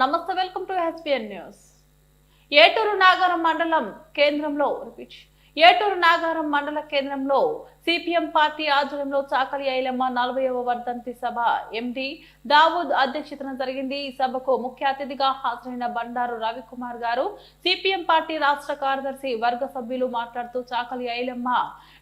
నమస్తే welcome to HPN news. Eturunagaram మండలం కేంద్రంలో రిపీట్. ఏటూరు నాగారం మండల కేంద్రంలో సిపిఎం పార్టీ ఆధ్వర్యంలో చాకలి ఐలమ్మ నలభైవ వర్ధంతి సభ. ఎండి దావూద్ అధ్యక్షతన జరిగింది. ఈ సభకు ముఖ్య అతిథిగా హాజరైన బండారు రవికుమార్ గారు. సిపిఎం పార్టీ రాష్ట్ర కార్యదర్శి వర్గ సభ్యులు మాట్లాడుతూ చాకలి ఐలమ్మ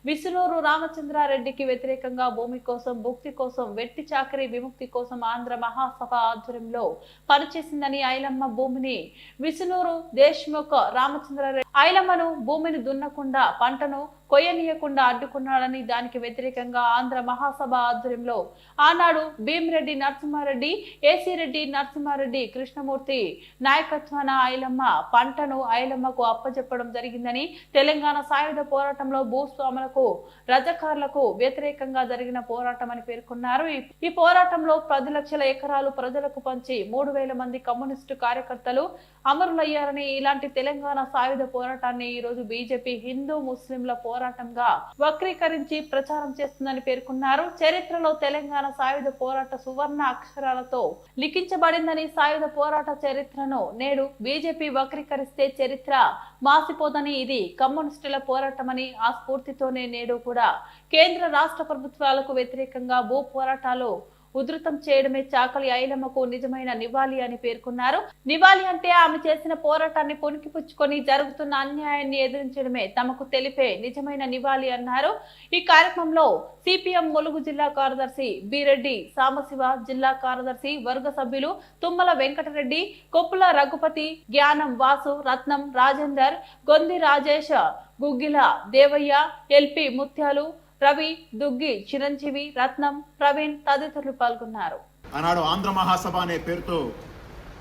విసునూరు రామచంద్రారెడ్డికి వ్యతిరేకంగా భూమి కోసం భుక్తి కోసం వెట్టి చాకరీ విముక్తి కోసం ఆంధ్ర మహాసభ ఆధ్వర్యంలో పనిచేసిందని ఐలమ్మ భూమిని విసునూరు దేశ్ముఖ్ రామచంద్రారెడ్డి ఐలమ్మను భూమిని దున్నకుండా పంటను కొయ్యనీయకుండా అడ్డుకున్నాడని దానికి వ్యతిరేకంగా ఆంధ్ర మహాసభ ఆధ్వర్యంలో ఆనాడు భీమిరెడ్డి నరసింహారెడ్డి ఏసీ రెడ్డి నరసింహారెడ్డి కృష్ణమూర్తి నాయకత్వాన ఐలమ్మ పంటను ఐలమ్మకు అప్పజెప్పడం జరిగిందని తెలంగాణ సాయుధ పోరాటంలో భూస్వాములకు రజకారులకు వ్యతిరేకంగా జరిగిన పోరాటం అని పేర్కొన్నారు. ఈ- ఈ పోరాటంలో పది లక్షల ఎకరాలు ప్రజలకు పంచి మూడు వేల మంది కమ్యూనిస్టు కార్యకర్తలు అమరులయ్యారని ఇలాంటి తెలంగాణ సాయుధ పోరాటాన్ని ఈ రోజు బీజేపీ హిందూ ముస్లింల పోరాటంగా వక్రీకరించి ప్రచారం చేస్తుందని పేర్కొన్నారు. చరిత్రలో తెలంగాణ సాయుధ పోరాట సువర్ణ అక్షరాలతో లిఖించబడిందని సాయుధ పోరాట చరిత్రను నేడు బీజేపీ వక్రీకరిస్తే చరిత్ర మాసిపోదని ఇది కమ్యూనిస్టుల పోరాటమని ఆ స్ఫూర్తితోనే నేడు కూడా కేంద్ర రాష్ట్ర ప్రభుత్వాలకు వ్యతిరేకంగా భూ పోరాటాలు ఉధృతం చేయడమే చాకలి ఐలమ్మకు నిజమైన నివాళి అని పేర్కొన్నారు. నివాళి అంటే ఆమె చేసిన పోరాటాన్ని పుణికిపుచ్చుకొని జరుగుతున్న అన్యాయాన్ని ఎదిరించడమే తమకు తెలిపే నిజమైన నివాళి అన్నారు. ఈ కార్యక్రమంలో సిపిఎం ములుగు జిల్లా కార్యదర్శి బిరెడ్డి సామశివ జిల్లా కార్యదర్శి వర్గ సభ్యులు తుమ్మల వెంకటరెడ్డి కొప్పుల రఘుపతి జ్ఞానం వాసు రత్నం రాజేందర్ గొంది రాజేష్ గుగ్గిల దేవయ్య ఎల్పి ముత్యాలు రవి దుగ్గి చిరంజీవి రత్నం ప్రవీణ్ తదితరులు పాల్గొన్నారు. ఆనాడు ఆంధ్ర మహాసభ అనే పేరుతో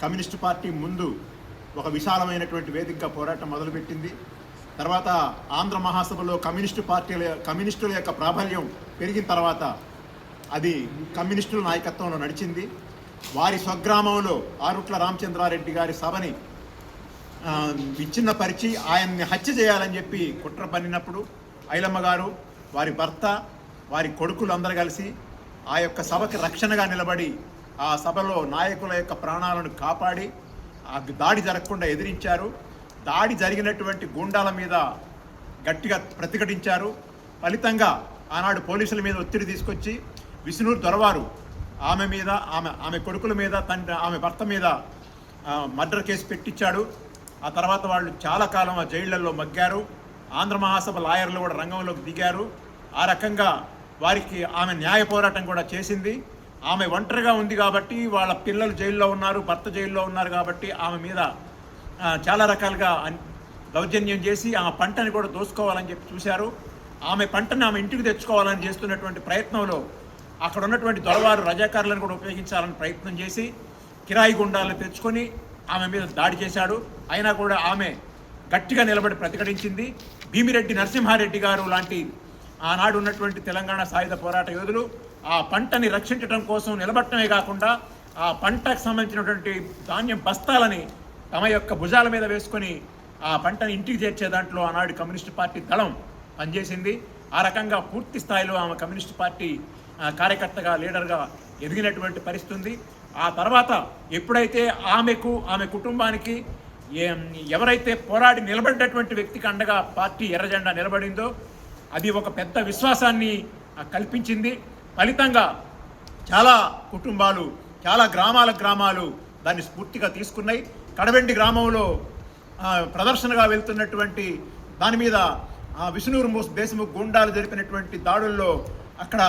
కమ్యూనిస్టు పార్టీ ముందు ఒక విశాలమైనటువంటి వేదికగా పోరాటం మొదలుపెట్టింది. తర్వాత ఆంధ్ర మహాసభలో కమ్యూనిస్టు పార్టీల కమ్యూనిస్టుల యొక్క ప్రాబల్యం పెరిగిన తర్వాత అది కమ్యూనిస్టుల నాయకత్వంలో నడిచింది. వారి స్వగ్రామంలో ఆరుట్ల రామచంద్రారెడ్డి గారి సభని విచ్ఛిన్నపరిచి ఆయన్ని హత్య చేయాలని చెప్పి కుట్ర పన్నినప్పుడు ఐలమ్మ గారు వారి భర్త వారి కొడుకులు అందరు కలిసి ఆ యొక్క సభకి రక్షణగా నిలబడి ఆ సభలో నాయకుల యొక్క ప్రాణాలను కాపాడి ఆ దాడి జరగకుండా ఎదిరించారు. దాడి జరిగినటువంటి గూండాల మీద గట్టిగా ప్రతిఘటించారు. ఫలితంగా ఆనాడు పోలీసుల మీద ఒత్తిడి తీసుకొచ్చి విష్ణు దొరవారు ఆమె మీద ఆమె ఆమె కొడుకుల మీద తండ్రి ఆమె భర్త మీద మర్డర్ కేసు పెట్టించాడు. ఆ తర్వాత వాళ్ళు చాలా కాలం ఆ జైళ్ళలో మగ్గారు. ఆంధ్ర మహాసభ లాయర్లు కూడా రంగంలోకి దిగారు. ఆ రకంగా వారికి ఆమె న్యాయ పోరాటం కూడా చేసింది. ఆమె ఒంటరిగా ఉంది కాబట్టి వాళ్ళ పిల్లలు జైల్లో ఉన్నారు భర్త జైల్లో ఉన్నారు కాబట్టి ఆమె మీద చాలా రకాలుగా దౌర్జన్యం చేసి ఆమె పంటని కూడా దోసుకోవాలని చెప్పి చూశారు. ఆమె పంటను ఆమె ఇంటికి తెచ్చుకోవాలని చేస్తున్నటువంటి ప్రయత్నంలో అక్కడ ఉన్నటువంటి దొరవారు రజాకారులను కూడా ఉపయోగించాలని ప్రయత్నం చేసి కిరాయి గుండాలను తెచ్చుకొని ఆమె మీద దాడి చేశాడు. అయినా కూడా ఆమె గట్టిగా నిలబడి ప్రతిఘటించింది. భీమిరెడ్డి నరసింహారెడ్డి గారు లాంటి ఆనాడు ఉన్నటువంటి తెలంగాణ సాయుధ పోరాట యోధులు ఆ పంటని రక్షించడం కోసం నిలబడటమే కాకుండా ఆ పంటకు సంబంధించినటువంటి ధాన్యం బస్తాలని తమ యొక్క భుజాల మీద వేసుకొని ఆ పంటని ఇంటికి చేర్చే దాంట్లో ఆనాడు కమ్యూనిస్టు పార్టీ దళం పనిచేసింది. ఆ రకంగా పూర్తి స్థాయిలో ఆమె కమ్యూనిస్టు పార్టీ కార్యకర్తగా లీడర్గా ఎదిగినటువంటి పరిస్థితి ఉంది. ఆ తర్వాత ఎప్పుడైతే ఆమెకు ఆమె కుటుంబానికి ఎవరైతే పోరాడి నిలబడినటువంటి వ్యక్తికి అండగా పార్టీ ఎర్రజెండా నిలబడిందో అది ఒక పెద్ద విశ్వాసాన్ని కల్పించింది. ఫలితంగా చాలా కుటుంబాలు చాలా గ్రామాల గ్రామాలు దాన్ని స్ఫూర్తిగా తీసుకున్నాయి. కడవెండి గ్రామంలో ప్రదర్శనగా వెళ్తున్నటువంటి దాని మీద ఆ, విష్ణూరు మోస్ దేశముఖ్ గుండాలు జరిపినటువంటి దాడుల్లో అక్కడ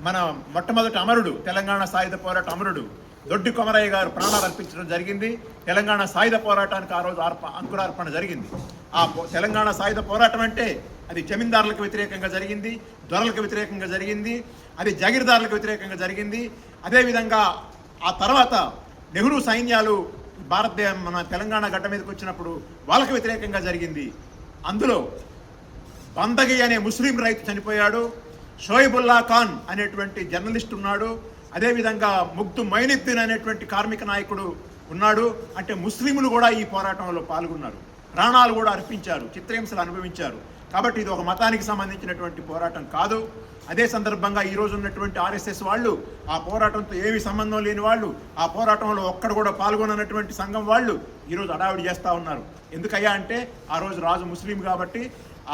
మన మొట్టమొదటి అమరుడు తెలంగాణ సాయుధ పోరాట అమరుడు దొడ్డి కొమరయ్య గారు ప్రాణాలు అర్పించడం జరిగింది. తెలంగాణ సాయుధ పోరాటానికి ఆ రోజు అర్ప అంకురార్పణ జరిగింది. ఆ తెలంగాణ సాయుధ పోరాటం అంటే అది జమీందారులకు వ్యతిరేకంగా జరిగింది దొరలకు వ్యతిరేకంగా జరిగింది అది జాగీర్దారులకు వ్యతిరేకంగా జరిగింది. అదేవిధంగా ఆ తర్వాత నెహ్రూ సైన్యాలు భారతదేశ మన తెలంగాణ గడ్డ మీదకి వచ్చినప్పుడు వాళ్ళకి వ్యతిరేకంగా జరిగింది. అందులో బందగి అనే ముస్లిం రైతు చనిపోయాడు. షోయిబుల్లా ఖాన్ అనేటువంటి జర్నలిస్ట్ ఉన్నాడు. అదేవిధంగా ముగ్ధు మైనుద్దీన్ అనేటువంటి కార్మిక నాయకుడు ఉన్నాడు. అంటే ముస్లింలు కూడా ఈ పోరాటంలో పాల్గొన్నారు. ప్రాణాలు కూడా అర్పించారు చిత్రహింసలు అనుభవించారు. కాబట్టి ఇది ఒక మతానికి సంబంధించినటువంటి పోరాటం కాదు. అదే సందర్భంగా ఈరోజు ఉన్నటువంటి ఆర్ఎస్ఎస్ వాళ్ళు ఆ పోరాటంతో ఏమి సంబంధం లేని వాళ్ళు ఆ పోరాటంలో ఒక్కడ కూడా పాల్గొననటువంటి సంఘం వాళ్ళు ఈరోజు అడావిడి చేస్తూ ఉన్నారు. ఎందుకయ్యా అంటే ఆ రోజు రాజు ముస్లిం కాబట్టి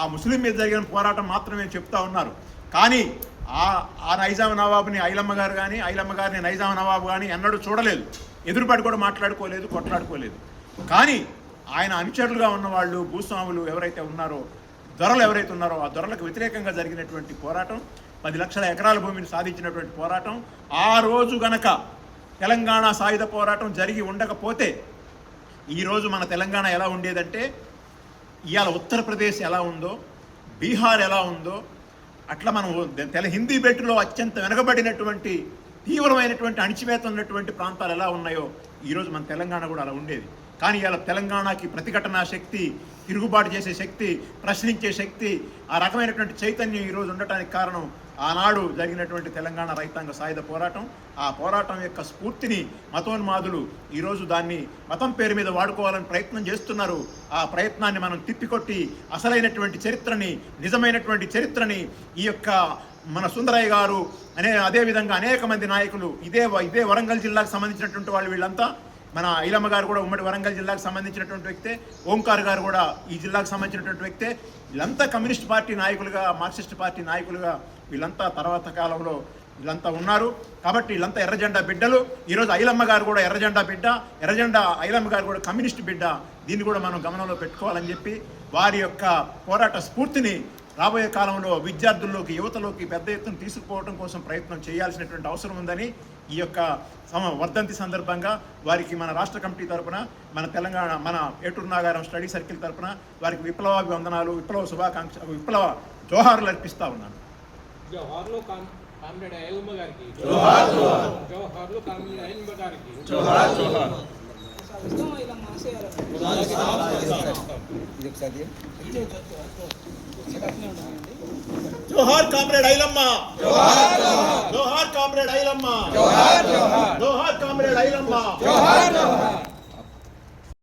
ఆ ముస్లిం మీద జరిగిన పోరాటం మాత్రమే చెప్తా ఉన్నారు. కానీ ఆ ఆ నైజాం నవాబుని ఐలమ్మ గారు కానీ ఐలమ్మ గారిని నైజాం నవాబు కానీ ఎన్నడూ చూడలేదు. ఎదురుపడి కూడా మాట్లాడుకోలేదు కొట్లాడుకోలేదు. కానీ ఆయన అనుచరులుగా ఉన్నవాళ్ళు భూస్వాములు ఎవరైతే ఉన్నారో దొరలు ఎవరైతే ఉన్నారో ఆ దొరలకు వ్యతిరేకంగా జరిగినటువంటి పోరాటం పది లక్షల ఎకరాల భూమిని సాధించినటువంటి పోరాటం ఆ రోజు గనక తెలంగాణ సాయుధ పోరాటం జరిగి ఉండకపోతే ఈరోజు మన తెలంగాణ ఎలా ఉండేదంటే ఇవాళ ఉత్తరప్రదేశ్ ఎలా ఉందో బీహార్ ఎలా ఉందో అట్లా మనం తెల హిందీ బెట్టులో అత్యంత వెనకబడినటువంటి తీవ్రమైనటువంటి అణిచివేత ఉన్నటువంటి ప్రాంతాలు ఎలా ఉన్నాయో ఈరోజు మన తెలంగాణ కూడా అలా ఉండేది. కానీ ఇలా తెలంగాణకి ప్రతిఘటన శక్తి తిరుగుబాటు చేసే శక్తి ప్రశ్నించే శక్తి ఆ రకమైనటువంటి చైతన్యం ఈరోజు ఉండటానికి కారణం ఆనాడు జరిగినటువంటి తెలంగాణ రైతాంగ సాయుధ పోరాటం ఆ పోరాటం యొక్క స్ఫూర్తిని మతోన్మాదులు ఈరోజు దాన్ని మతం పేరు మీద వాడుకోవాలని ప్రయత్నం చేస్తున్నారు. ఆ ప్రయత్నాన్ని మనం తిప్పికొట్టి అసలైనటువంటి చరిత్రని నిజమైనటువంటి చరిత్రని ఈ యొక్క మన సుందరయ్య గారు అనే అదేవిధంగా అనేక మంది నాయకులు ఇదే ఇదే వరంగల్ జిల్లాకు సంబంధించినటువంటి వాళ్ళు వీళ్ళంతా మన ఐలమ్మ గారు కూడా ఉమ్మడి వరంగల్ జిల్లాకు సంబంధించినటువంటి వ్యక్తే ఓంకార్ గారు కూడా ఈ జిల్లాకు సంబంధించినటువంటి వ్యక్తే. వీళ్ళంతా కమ్యూనిస్ట్ పార్టీ నాయకులుగా మార్క్సిస్ట్ పార్టీ నాయకులుగా వీళ్ళంతా తర్వాత కాలంలో వీళ్ళంతా ఉన్నారు. కాబట్టి వీళ్ళంతా ఎర్రజెండా బిడ్డలు. ఈరోజు ఐలమ్మ గారు కూడా ఎర్రజెండా బిడ్డ ఎర్రజెండా ఐలమ్మ గారు కూడా కమ్యూనిస్ట్ బిడ్డ. దీన్ని కూడా మనం గమనంలో పెట్టుకోవాలని చెప్పి వారి యొక్క పోరాట స్ఫూర్తిని రాబోయే కాలంలో విద్యార్థుల్లోకి యువతలోకి పెద్ద ఎత్తున తీసుకుపోవడం కోసం ప్రయత్నం చేయాల్సినటువంటి అవసరం ఉందని ఈ యొక్క సమ వర్ధంతి సందర్భంగా వారికి మన రాష్ట్ర కమిటీ తరపున మన తెలంగాణ మన ఏటూరు నాగారం స్టడీ సర్కిల్ తరపున వారికి విప్లవాభివందనాలు విప్లవ శుభాకాంక్ష విప్లవ జోహార్లు అర్పిస్తా ఉన్నాను. జవహర్లో కామ్ కామ్రేడ్ అయ్యమ్మ గారికి. జవహర్లో కామ్రేడ్ అయ్యమ్మ గారికి. జోహార్ కామ్రేడ్ ఐలమ్మ జోహార్ కామ్రేడ్ ఐలమ్మ జోహార్ కామ్రేడ్ ఐలమ్మ